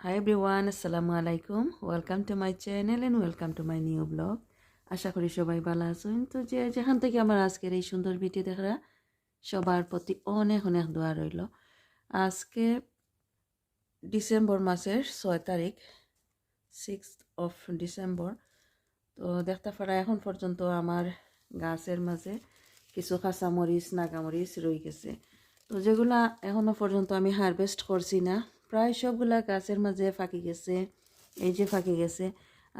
Hi everyone, আসসালামু আলাইকুম welcome to my channel and welcome to my new blog. আশা করি সবাই ভালো আছেন। তো যে যেখান থেকে আমার আজকের এই সুন্দর ভিডিও দেখা সবার প্রতি অনেক অনেক দোয়া রইল। আজকে ডিসেম্বর মাসের ছয় তারিখ সিক্স অফ ডিসেম্বর। তো দেখতে পারা এখন পর্যন্ত আমার গাছের মাঝে কিছু কাঁচামরিচ নাগামরিচ রয়ে গেছে। তো যেগুলা এখনও পর্যন্ত আমি হারভেস্ট করছি না প্রায় সবগুলা গাছের মাঝে ফাঁকি গেছে, এই যে ফাঁকি গেছে।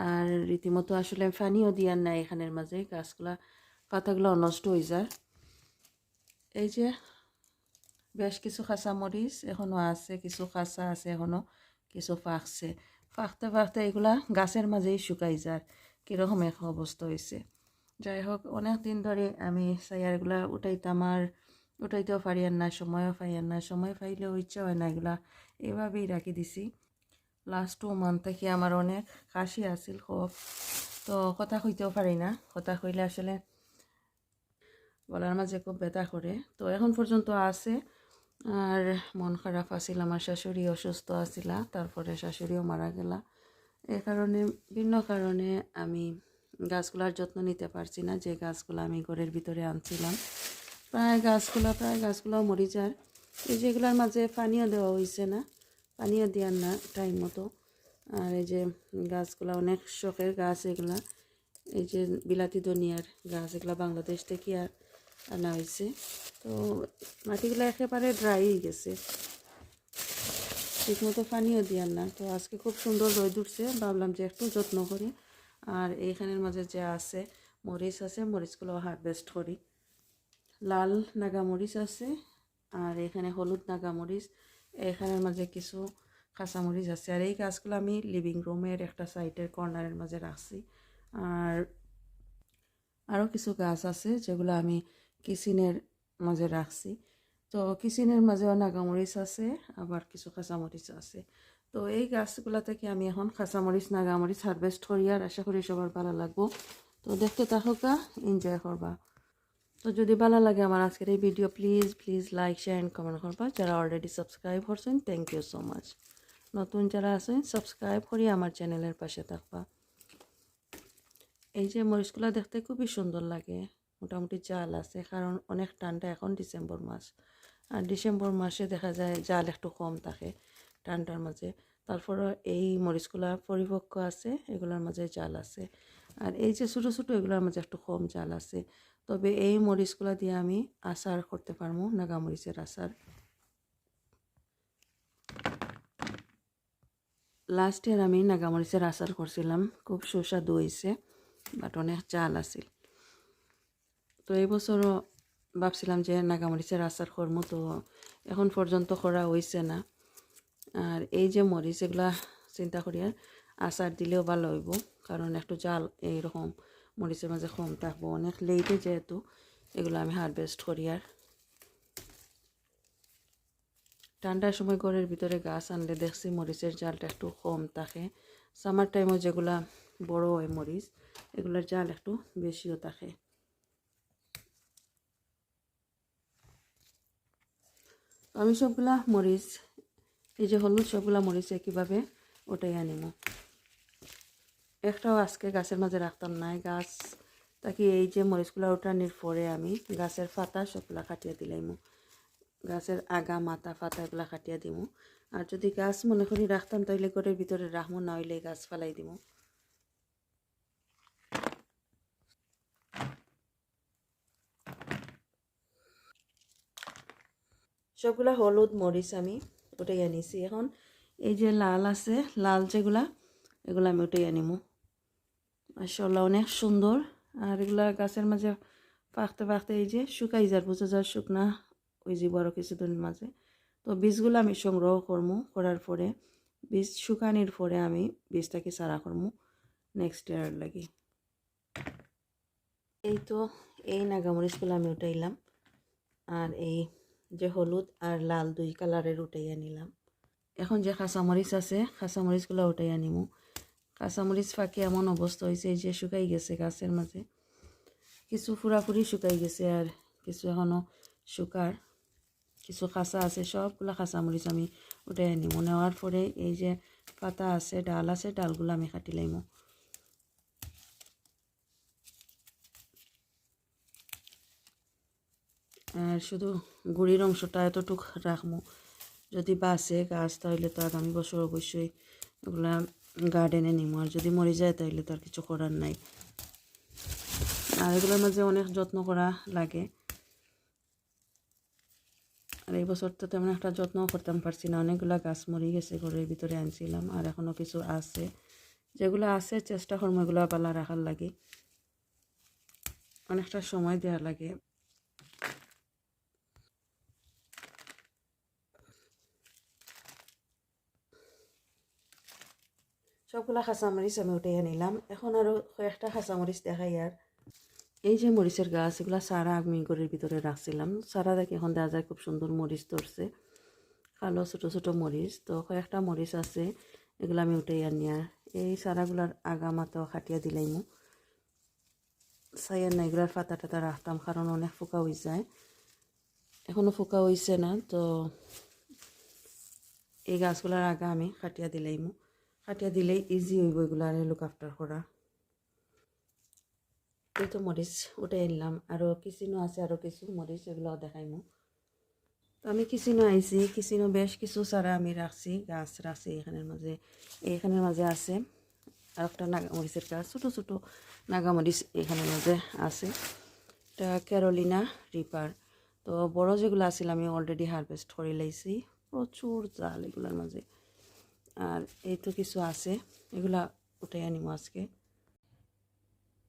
আর রীতিমতো আসলে পানিও দিয়ার নাই এখানের মাঝে, গাছগুলা, পাতাগুলো নষ্ট হয়ে যায়। এই যে বেশ কিছু কাঁচা মরিচ এখনও আছে, কিছু কাঁচা আছে এখনও কিছু ফাঁকছে। ফাঁকতে ফাঁকতে এগুলা গাছের মাঝেই শুকাই যায়, কীরকম এক অবস্থা হয়েছে যাই হোক, অনেক দিন ধরে আমি সাইয়ারগুলা উঠাইতাম আর উঠাইতেও পারিয়ার না সময়ও পাইয়ার না সময় পাইলেও ইচ্ছা হয় না, এগুলা এভাবেই রাখি দিছি। লাস্ট টু মান্থ থেকে আমার অনেক কাশি আছিল, খুব। তো কথা কইতেও পারি না, কথা কইলে আসলে গলার মাঝে খুব ব্যথা করে। তো এখন পর্যন্ত আছে, আর মন খারাপ আছিল, আমার শাশুড়ি অসুস্থ আছিলা, তারপরে শাশুড়িও মারা গেলা। এ কারণে, ভিন্ন কারণে আমি গাছগুলার যত্ন নিতে পারছি না, যে গাছগুলো আমি ঘরের ভিতরে আনছিলাম। প্রায় গাছগুলো প্রায় গাছগুলো মরি যায়। এই যেগুলোর মাঝে পানিও দেওয়া হয়েছে না পানিও দেওয়ার না টাইম মতো। আর এই যে গাছগুলো, অনেক শখের গাছ এগুলা। এই যে বিলাতি দুনিয়ার গাছ, এগুলো বাংলাদেশ থেকে আর আনা হয়েছে তো মাটিগুলো একেবারে ড্রাই হয়ে গেছে। ঠিকমতো পানিও দেওয়ার না। তো আজকে খুব সুন্দর রোদ উঠছে, ভাবলাম যে একটু যত্ন করি। আর এইখানের মাঝে যে আছে, মরিচ আছে, মরিচগুলো হারভেস্ট করি। লাল নাগামরিচ আছে আর এখানে হলুদ নাগামরিচ। এখানের মাঝে কিছু কাঁচামরিচ আছে। আর এই গাছগুলো আমি লিভিং রুমের একটা সাইডের কর্নারের মাঝে রাখছি। আর আরও কিছু গাছ আছে যেগুলো আমি কিচেনের মাঝে রাখছি। তো কিচেনের মাঝেও নাগামরিচ আছে, আবার কিছু কাঁচামরিচ আছে। তো এই গাছগুলো থেকে আমি এখন কাঁচামরিচ, নাগামরিচ হারভেস্ট করি আর আশা করি সবার ভালো লাগবো। তো দেখতে থাকুকা এনজয় করবা। তো যদি ভালো লাগে আমার আজকের এই video please please like share and comment করবা। যারা অলরেডি সাবস্ক্রাইব করছেন থ্যাংক ইউ সো মাচ নতুন যারা আছেন সাবস্ক্রাইব করি আমার চ্যানেলের পাশে থাকবা। এই যে মরিচগুলো দেখতে খুবই সুন্দর লাগে। মোটামুটি জাল আছে, কারণ অনেক ঠান্ডা এখন ডিসেম্বর মাস। আর ডিসেম্বর মাসে দেখা যায় জাল একটু কম থাকে ঠান্ডার মাঝে। তারপরে এই মরিচগুলা পরিপক্ক আছে, এগুলোর মাঝে জাল আছে। আর এই যে ছোটো ছোটো এগুলোর মাঝে একটু কম জাল আছে। তবে এই মরিচগুলা দিয়ে আমি আচার করতে পারব, নাগা মরিচের আচার। লাস্ট ইয়ার আমি নাগামরিচের আচার করছিলাম, খুব সুস্বাদু হয়েছে বাট অনেক চাল আছিল। তো এই বছরও ভাবছিলাম যে নাগামরিচের আচার করব, তো এখন পর্যন্ত করা হয়েছে না। আর এই যে মরিচ, এগুলা চিন্তা করি আর আচার দিলেও ভালো হইব, কারণ একটু জাল এইরকম মরিচের মাঝে কম থাকব, অনেক লেটে যেহেতু, এগুলো আমি হারভেস্ট করি আর। ঠান্ডার সময় ঘরের ভিতরে গাছ আনলে দেখছি মরিচের জালটা একটু কম থাকে। সামার টাইমও যেগুলা বড় হয় মরিচ, এগুলোর জাল একটু বেশিও থাকে। আমি সবগুলা মরিচ, এই যে হলুদ সবগুলা মরিচ একইভাবে ওটাই আনিম। একটাও আজকে গাছের মাঝে রাখতাম না। গাছ, তাকে এই যে মরিচগুলা ওঠানির পরে আমি গাছের পাতা সবগুলা কাটিয়ে দিলাইমু গাছের আগা, মাথা ফাতা এগুলা কাটিয়া দিমু। আর যদি গাছ মনে করি রাখতাম, তাইলে ঘরের ভিতরে রাখব না হইলে গাছ ফালাই দিমু। সবগুলা হলুদ মরিচ আমি উঠাই আনিছি এখন এই যে লাল আছে, লাল যেগুলা, এগুলো আমি উঠাই আনিমু মাসাল্লাহ অনেক সুন্দর। আর এগুলা গাছের মাঝে পাকতে পাকতে এই যে শুকাই যার বুঝে যার শুকনা, ওই যে বড় কিছুদিনের মাঝে। তো বীজগুলো আমি সংগ্রহ করব করার পরে, বীজ শুকানির পরে আমি বীজটাকে সারা করব নেক্সট ইয়ার লাগে। এই তো, এই নাগামরিচগুলো আমি উঠাইলাম। আর এই যে হলুদ আর লাল দুই কালারের উঠাইয়া নিলাম। এখন যে কাঁচামরিচ আছে, কাঁচামরিচগুলো উঠাইয়া নিমু। কাঁচামরিচ ফাঁকি এমন অবস্থা হয়েছে এই যে শুকাই গেছে গাছের মাঝে। কিছু পুরাপুরি শুকাই গেছে আর কিছু এখনও শুকার, কিছু কাঁচা আছে, সবগুলো কাঁচামরিচ আমি উঠে নিব নেওয়ার পরে এই যে পাতা আছে, ডাল আছে, ডালগুলো আমি কাটি লাইমো। আর শুধু গুড়ির অংশটা এতটুক রাখব যদি বাঁচে গাছ, তাহলে তো আগামী বছর অবশ্যই এগুলা গার্ডেনে নিমো, আর যদি মরে যায় তাহলে তো আর কিছু করার নাই। আর এগুলোর মাঝে অনেক যত্ন করা লাগে। আর এই বছর তো তেমন একটা যত্ন করতাম পারছি না। অনেকগুলা গাছ মরে গেছে, ঘরের ভিতরে আনছিলাম, আর এখনও কিছু আছে। যেগুলো আছে, চেষ্টা করব এগুলো পালা রাখার লাগে। অনেকটা সময় দেওয়া লাগে। সবগুলা কাঁচামরিচ আমি উঠে নিলাম এখন আরও কয়েকটা কাঁচামরিচ দেখাই আর এই যে মরিচের গাছ, এগুলা সারা আমি ঘরের ভিতরে রাখছিলাম সারা দেখে এখন দেখা যায় খুব সুন্দর মরিচ ধরছে কালো ছোটো ছোটো মরিচ তো কয়েকটা মরিচ আছে, এগুলো আমি উঠে আনি আর এই সারাগুলার আগা মাতো খাটিয়া দিলাইমু সাইয়ার না এগুলার পাতা টাতা রাখতাম কারণ অনেক ফোকা হয়ে যায়। এখনও ফোকা হয়েছে না, তো এই গাছগুলার আগা আমি খাটিয়া দিলাইমু কাটিয়া দিলেই ইজি হইব এগুলো আর লুক আফটার করা। এই তো মরিচ উঠে এনলাম আরও কিচিনো আছে আরও কিছু মরিচ এগুলো দেখাইমু। তো আমি কিচিনো আইছি, কিচিনো বেশ কিছু চারা আমি রাখছি, গাছ রাখছি এখানের মাঝে। এইখানের মাঝে আছে আর একটা নাগা মরিচের গাছ, ছোটো ছোটো নাগা নাগামরিচ এখানের মাঝে আছে। এটা ক্যারোলিনা রিপার তো বড় যেগুলো আছিল আমি অলরেডি হারভেস্ট করে লাইছি। প্রচুর জাল এগুলোর মাঝে। আর এই তো কিছু আছে, এগুলা উঠে আনিমো আজকে।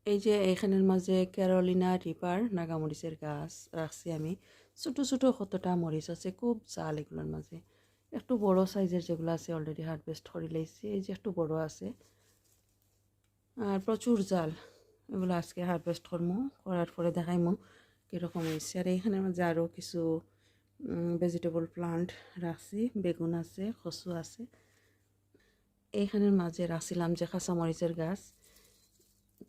এই যে এখানের মাঝে ক্যারোলিনা, রিপার, নাগামরিচের গাছ রাখছি আমি। ছোটো ছোটো কতটা মরিচ আছে, খুব জাল এগুলোর মাঝে। একটু বড় সাইজের যেগুলো আছে অলরেডি হারভেস্ট করে লাইছি এই যে একটু বড় আছে। আর প্রচুর জাল, এগুলো আজকে হারভেস্ট করব করার পরে দেখাইমো কীরকম হয়েছে আর এইখানের মাঝে আরও কিছু ভেজিটেবল প্লান্ট রাখছি, বেগুন আছে, কচু আছে। এইখানের মাঝে রাখছিলাম যে কাঁচামরিচের গাছ।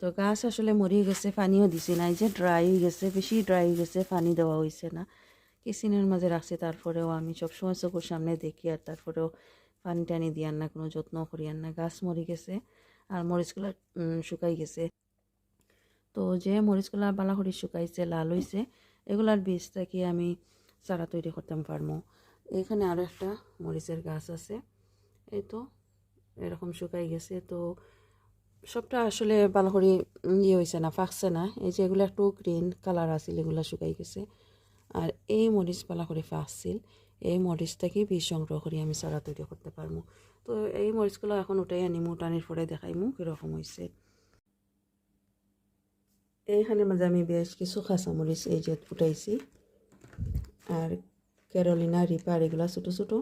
তো গাছ আসলে মরে গেছে পানিও দিছি নাই, যে ড্রাই হয়ে গেছে, বেশি ড্রাই হয়ে গেছে, পানি দেওয়া হয়েছে না। কিচেনের মাঝে রাখছি, তারপরেও আমি সবসময় চোখের সামনে দেখি আর তারপরেও পানি টানি দিয়ার না, কোনো যত্ন করিয়ার না। গাছ মরি গেছে আর মরিচগুলো শুকাই গেছে। তো যে মরিচগুলা বালাখড়ি শুকাইছে, লাল হয়েছে এগুলার বীজ থেকে আমি চারা তৈরি করতাম পারব এখানে আরও একটা মরিচের গাছ আছে। এই তো এরকম শুকাই গেছে। তো সবটা আসলে ভালো করে ইয়ে হয়েছে না, ফাঁকছে না। এই যে এগুলো একটু গ্রিন কালার আছিল, এগুলো শুকাই গেছে। আর এই মরিচ পালা করে ফাঁকছিল, এই মরিচ থেকে বীজ সংগ্রহ করে আমি, চারা তৈরি করতে পারব। তো এই মরিচগুলো এখন উঠাই আনিমু, টানির পরে দেখাইমু কীরকম হয়েছে এইখানের মাঝে আমি বেশ কিছু খাঁচা মরিচ এই যে উঠাইছি। আর ক্যারোলিনা রিপার এগুলা ছোটো ছোটো।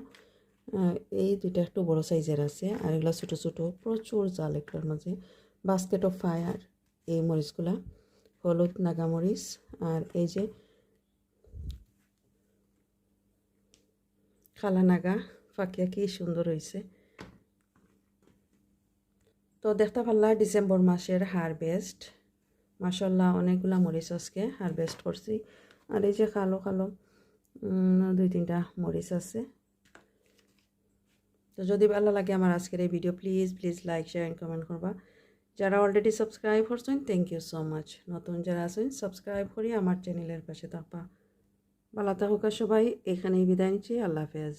এই দুইটা একটু বড় সাইজের আছে আর এগুলো ছোটো ছোটো, প্রচুর জাল এগুলোর মাঝে। বাস্কেট অফ ফায়ার এই মরিচগুলা। হলুদ নাগামরিচ আর এই যে খালা নাগা, ফাঁকিয়া কি সুন্দর হয়েছে তো দেখতে পারলা ডিসেম্বর মাসের হারভেস্ট। মাসাল্লাহ অনেকগুলা মরিচ আজকে হারভেস্ট করছি। আর এই যে কালো কালো দুই তিনটা মরিচ আছে। তো যদি ভালো লাগে আমার আজকের এই video please please like share and comment করবা। যারা অলরেডি সাবস্ক্রাইব করছেন থ্যাংক ইউ সো মাচ নতুন যারা আছেন সাবস্ক্রাইব করি আমার চ্যানেলের পাশে থাকবা। ভালো থাকুক সবাই, এখানেই বিদায় নিচ্ছি, আল্লাহ হাফেজ।